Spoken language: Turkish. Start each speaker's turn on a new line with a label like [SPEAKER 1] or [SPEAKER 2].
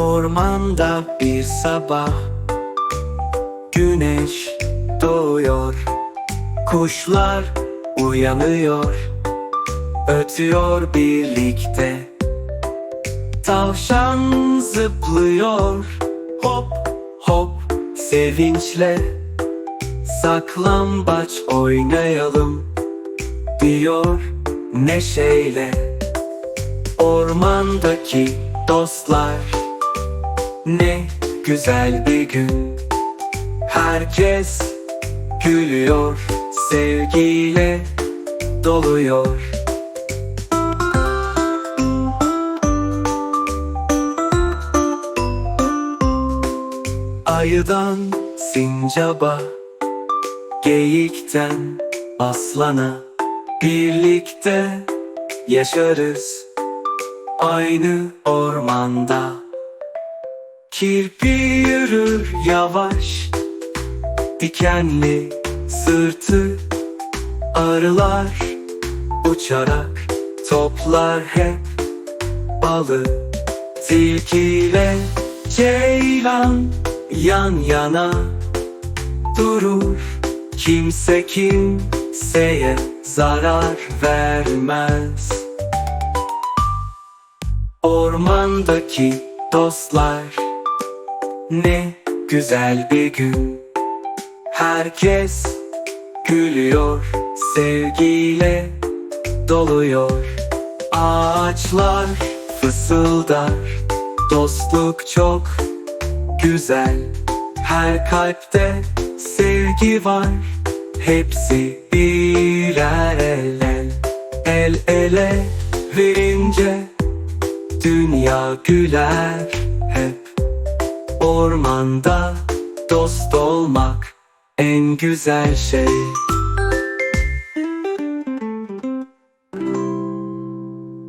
[SPEAKER 1] Ormanda bir sabah Güneş doğuyor. Kuşlar uyanıyor Ötüyor birlikte. Tavşan zıplıyor Hop hop sevinçle. Saklambaç oynayalım Diyor neşeyle. Ormandaki dostlar Ne güzel bir gün. Herkes gülüyor Sevgiyle doluyor. Ayıdan sincaba Geyikten aslana Birlikte yaşarız. Aynı ormanda Kirpi yürür yavaş. Dikenli sırtı Arılar uçarak Toplar hep. Balı Tilkiyle ceylan yan yana durur. Kimse kimseye zarar vermez. Ormandaki dostlar Ne güzel bir gün. Herkes gülüyor Sevgiyle doluyor. Ağaçlar fısıldar Dostluk çok güzel. Her kalpte sevgi var Hepsi birer el. El El ele verince Dünya güler Ormanda dost olmak en güzel şey